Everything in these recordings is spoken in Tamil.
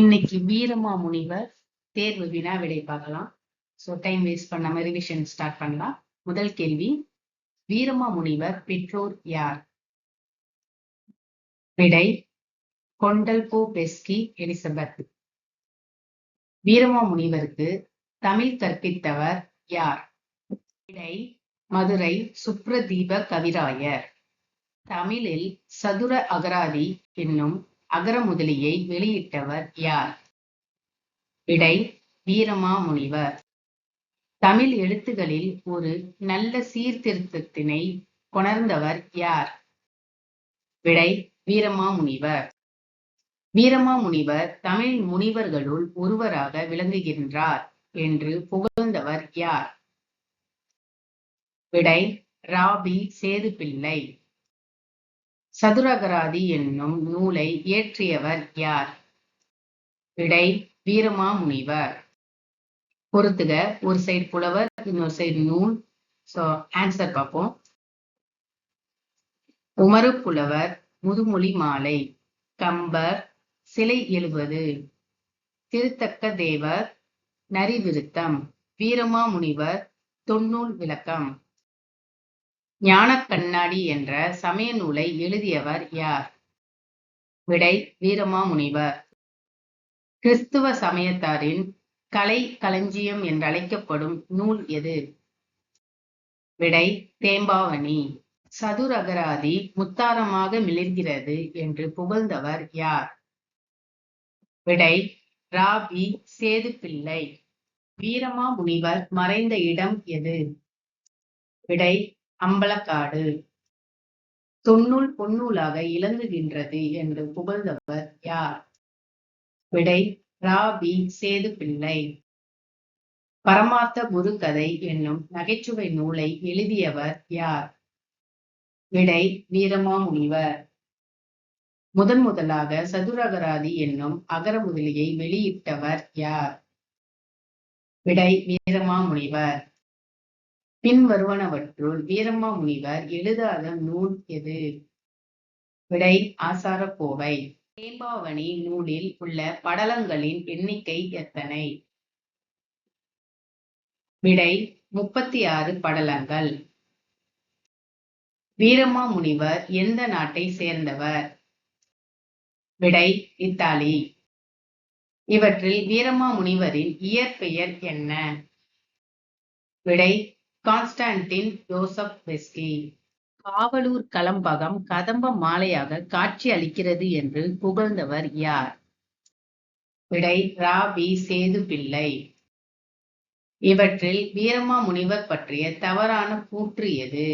இன்னைக்கு வீரமாமுனிவர் தேர்வு வினா விடை பார்க்கலாம். ஸோ டைம் வேஸ்ட் பண்ணாம ரிவிஷன் ஸ்டார்ட் பண்ணலாம். முதல் கேள்வி வீரமாமுனிவர் பெற்றோர் யார்? விடை கொண்டல்போ பெஸ்கி எலிசபெத். வீரமாமுனிவருக்கு தமிழ் கற்பித்தவர் யார்? விடை மதுரை சுப்ரதீப கவிராயர். தமிழில் சதுர அகராதி என்னும் அகரமுதலியை வெளியிட்டவர் யார்? விடை வீரமாமுனிவர் தமிழ் எழுத்துகளில் ஒரு நல்ல சீர்திருத்தத்தினை கொணர்ந்தவர் யார்? விடை வீரமாமுனிவர் வீரமாமுனிவர் தமிழ் முனிவர்களுள் ஒருவராக விளங்குகின்றார் என்று புகழ்ந்தவர் யார்? விடை ராபி சேதுப்பிள்ளை சதுரகராதி என்னும் நூலை இயற்றியவர் யார்? விடை வீரமாமுனிவர். பொறுத்துக ஒரு சைடு புலவர் இன்னொரு சைடு நூல். சோ ஆன்சர் பார்ப்போம். உமரு புலவர் முதுமொழி மாலை. கம்பர் சிலை எழுவது. திருத்தக்க தேவர் நரிவிருத்தம். வீரமாமுனிவர் தொன்னூல் விளக்கம். ஞான கண்ணாடி என்ற சமய நூலை எழுதியவர் யார்? விடை வீரமாமுனிவர். கிறிஸ்துவ சமயத்தாரின் கலை களஞ்சியம் என்றழைக்கப்படும் நூல் எது? விடை தேம்பாவணி. சதுரகராதி முத்தாரமாக மிளிர்கிறது என்று புகழ்ந்தவர் யார்? விடை ராபி சேதுப்பிள்ளை. வீரமாமுனிவர் மறைந்த இடம் எது? விடை அம்பலக்காடு. தொன்னூல் பொன்னூலாக இழந்துகின்றது என்று புகழ்ந்தவர் யார்? விடை ராபி சேது பிள்ளை பரமார்த்த குருகதை என்னும் நகைச்சுவை நூலை எழுதியவர் யார்? விடை வீரமாமுனிவர். முதன் முதலாக சதுரகராதி என்னும் அகர முதலியை வெளியிட்டவர் யார்? விடை வீரமாமுனிவர். பின்வருவனவற்றுள் வீரம்மா முனிவர் எழுதாத நூல் எது? விடை ஆசாரக்கோவை. தேம்பாவணி நூலில் உள்ள படலங்களின் எண்ணிக்கை எத்தனை? விடை முப்பத்தி ஆறு படலங்கள். வீரம்மா முனிவர் எந்த நாட்டை சேர்ந்தவர்? விடை இத்தாலி. இவற்றில் வீரமா முனிவரின் இயற்பெயர் என்ன? விடை கான்ஸ்டான்டின் யோசப் வெஸ்லி காவலூர் கலம்பகம் கதம்ப மாலையாக காட்சி அளிக்கிறது என்று புகழ்ந்தவர் யார்? விடை ராபி சேது பிள்ளை இவற்றில் வீரமா முனிவர் பற்றிய தவறான கூற்று எது?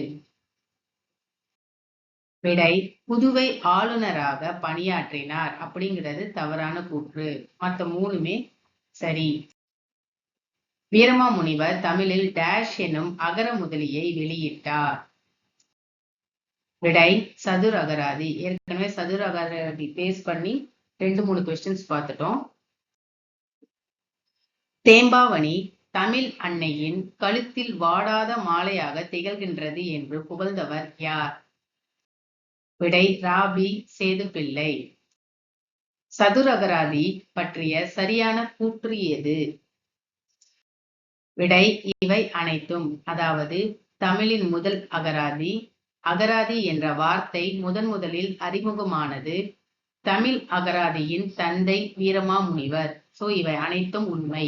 விடை புதுவை ஆளுநராக பணியாற்றினார் அப்படிங்கிறது தவறான கூற்று. மற்ற மூணுமே சரி. வீரமாமுனிவர் தமிழில் டேஷ் எனும் அகர முதலியை வெளியிட்டார். விடை சதுர அகராதி. ஏற்கனவே சதுர அகராதி பேஸ் பண்ணி ரெண்டு மூணு கொஸ்டின்ஸ் பார்த்துட்டோம். தேம்பாவணி தமிழ் அன்னையின் கழுத்தில் வாடாத மாலையாக திகழ்கின்றது என்று புகழ்ந்தவர் யார்? விடை ராபி சேது பிள்ளை சதுரகராதி பற்றிய சரியான கூற்று எது விடை இவை அனைத்தும். அதாவது தமிழின் முதல் அகராதி அகராதி என்ற வார்த்தை முதன் முதலில் அறிமுகமானது தமிழ் அகராதியின் தந்தை வீரமாமுனிவர். சோ இவை அனைத்தும் உண்மை.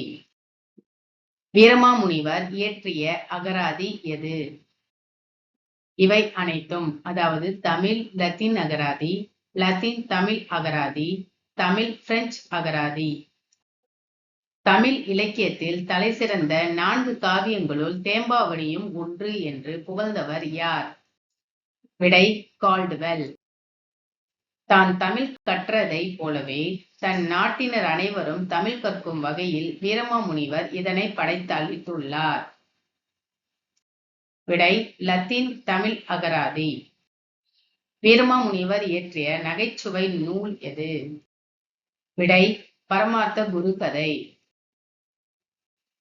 வீரமாமுனிவர் இயற்றிய அகராதி எது? இவை அனைத்தும். அதாவது தமிழ் லத்தீன் அகராதி லத்தீன் தமிழ் அகராதி தமிழ் பிரெஞ்சு அகராதி. தமிழ் இலக்கியத்தில் தலைசிறந்த நான்கு காவியங்களுள் தேம்பாவணியும் ஒன்று என்று புகழ்ந்தவர் யார்? விடை கால்டுவெல். தான் தமிழ் கற்றதை போலவே தன் நாட்டினர் அனைவரும் தமிழ் கற்கும் வகையில் வீரமாமுனிவர் இதனை படைத்தளித்துள்ளார் விடை லத்தீன் தமிழ் அகராதி. வீரமாமுனிவர் இயற்றிய நகைச்சுவை நூல் எது? விடை பரமார்த்த குரு கதை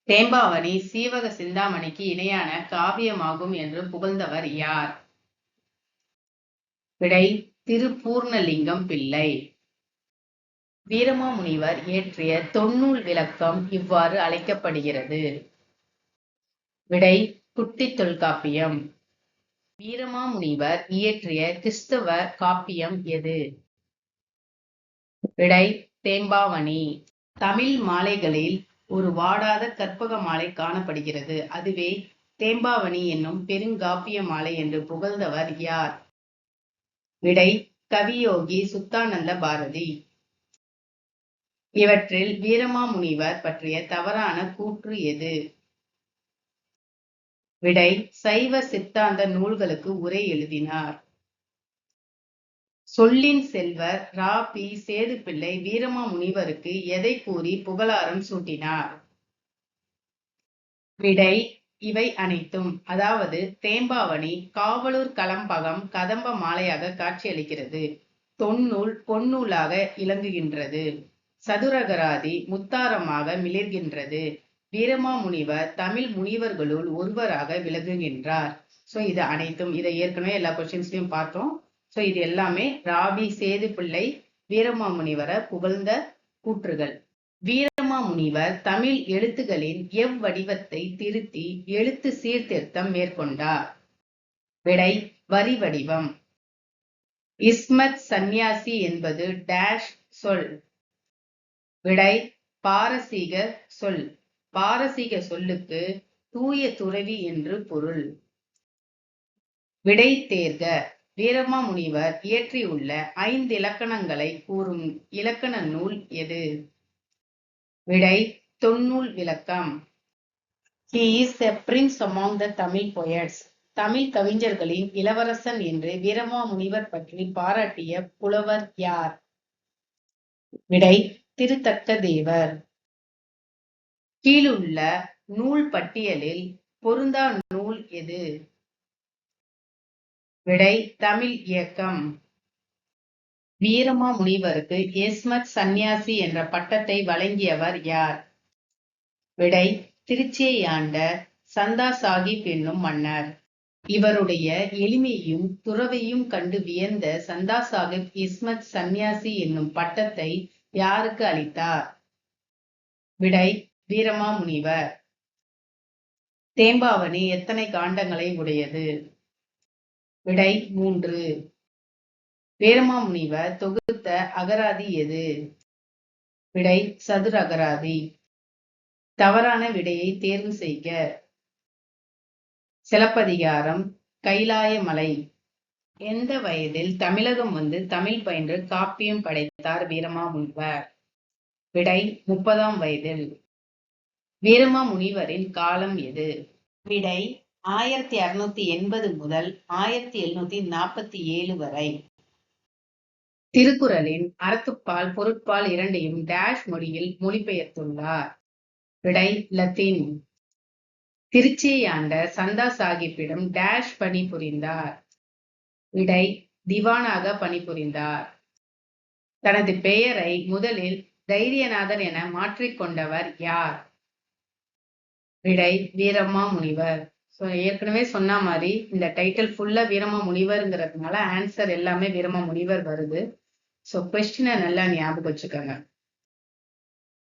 தேம்பாவணி சீவக சிந்தாமணிக்கு இணையான காவியமாகும் என்று புகழ்ந்தவர் யார்? விடை திருப்பூர்ணலிங்கம் பிள்ளை. வீரமாமுனிவர் இயற்றிய தொன்னூல் விளக்கம் இவ்வாறு அழைக்கப்படுகிறது. விடை குட்டி தொல்காப்பியம். வீரமாமுனிவர் இயற்றிய கிறிஸ்தவ காப்பியம் எது? விடை தேம்பாவணி. தமிழ் மாலைகளில் ஒரு வாடாத கற்பக மாலை காணப்படுகிறது. அதுவே தேம்பாவணி என்னும் பெருங்காப்பிய மாலை என்று புகழ்ந்தவர் யார்? விடை கவியோகி சுத்தானந்த பாரதி. இவற்றில் வீரமாமுனிவர் பற்றிய தவறான கூற்று எது? விடை சைவ சித்தாந்த நூல்களுக்கு உரை எழுதினார். சொல்லின் செல்வர் ரா. பி. சேதுப்பிள்ளை வீரமாமுனிவருக்கு எதை கூறி புகழாரம் சூட்டினார்? விடை இவை அனைத்தும். அதாவது தேம்பாவணி காவலூர் கலம்பகம் கதம்ப மாலையாக காட்சியளிக்கிறது. தொன்னூல் பொன்னூலாக இலங்குகின்றது. சதுரகராதி முத்தாரமாக மிளிர்கின்றது. வீரமாமுனிவர் தமிழ் முனிவர்களுள் ஒருவராக விளங்குகின்றார். சோ இது அனைத்தும். இதை ஏற்கனவே எல்லா கொஸ்டின்ஸ்லையும் பார்த்தோம். ஸோ இது எல்லாமே ராபி சேது பிள்ளை வீரமாமுனிவரை புகழ்ந்த கூற்றுகள். வீரமாமுனிவர் தமிழ் எழுத்துகளின் எவ்வடிவத்தை திருத்தி எழுத்து சீர்திருத்தம் மேற்கொண்டார்? விடை வரி வடிவம். இஸ்மத் சந்நியாசி என்பது டேஷ் சொல். விடை பாரசீக சொல். பாரசீக சொல்லுக்கு தூய துறவி என்று பொருள். விடை தேர்க. வீரமாமுனிவர் இயற்றியுள்ள ஐந்து இலக்கணங்களை கூறும் இலக்கண நூல் எது? விடை தொன்னூல் விளக்கம். He is a prince among the Tamil poets Tamil கவிஞர்களின் இளவரசன் என்று வீரமாமுனிவர் பற்றி பாராட்டிய புலவர் யார்? விடை திருத்தக்க தேவர். கீழுள்ள நூல் பட்டியலில் பொருந்தா நூல் எது? விடை தமிழ் இயக்கம். வீரமா முனிவருக்கு எஸ்மத் சந்நியாசி என்ற பட்டத்தை வழங்கியவர் யார்? விடை திருச்சியை ஆண்ட சந்தா சாஹிப் என்னும் மன்னர். இவருடைய எளிமையும் துறவையும் கண்டு வியந்த சந்தா சாஹிப் இஸ்மத் சந்நியாசி என்னும் பட்டத்தை யாருக்கு அளித்தார்? விடை வீரமா முனிவர். தேம்பாவணி எத்தனை காண்டங்களை உடையது? விடை மூன்று. வீரமாமுனிவர் தொகுத்த அகராதி எது? விடை சதுர அகராதி. தவறான விடையை தேர்வு செய்க. சிலப்பதிகாரம் கைலாய மலை. எந்த வயதில் தமிழகம் வந்து தமிழ் பயின்று காப்பியம் படைத்தார் வீரமா முனிவர்? விடை முப்பதாம் வயதில். வீரமாமுனிவரின் காலம் எது? விடை ஆயிரத்தி அறுநூத்தி எண்பது முதல் ஆயிரத்தி எழுநூத்தி நாற்பத்தி ஏழு வரை. திருக்குறளின் அறத்துப்பால் பொருட்பால் இரண்டையும் டேஷ் மொழியில் மொழிபெயர்த்துள்ளார். விடை லத்தீன். திருச்சியை ஆண்ட சந்தா சாஹிப்பிடம் டேஷ் பணி புரிந்தார். விடை திவானாக பணிபுரிந்தார் தனது பெயரை முதலில் தைரியநாதன் என மாற்றிக்கொண்டவர் யார்? விடை வீரம்மா முனிவர் ஸோ ஏற்கனவே சொன்ன மாதிரி இந்த டைட்டில் ஃபுல்லா வீரமா முனிவருங்கிறதுனால ஆன்சர் எல்லாமே வீரமா முனிவர் வருது. ஸோ கொஸ்டினை நல்லா ஞாபகம் வச்சுக்கோங்க.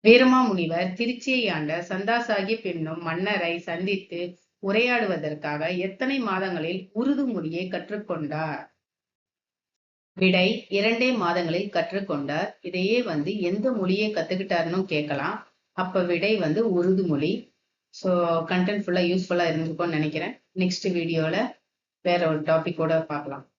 வீரமா முனிவர் திருச்சியை ஆண்ட சந்தா சாஹிப் என்னும் மன்னரை சந்தித்து உரையாடுவதற்காக எத்தனை மாதங்களில் உருது மொழியை கற்றுக்கொண்டார்? விடை இரண்டே மாதங்களில் கற்றுக்கொண்டார். இதையே வந்து எந்த மொழியை கத்துக்கிட்டாருன்னு கேட்கலாம். அப்ப விடை வந்து உருது மொழி. ஸோ கண்டென்ட் ஃபுல்லா யூஸ்ஃபுல்லா இருந்திருக்கும்னு நினைக்கிறேன். நெக்ஸ்ட் வீடியோல வேற ஒரு டாபிக்கோட பார்க்கலாம்.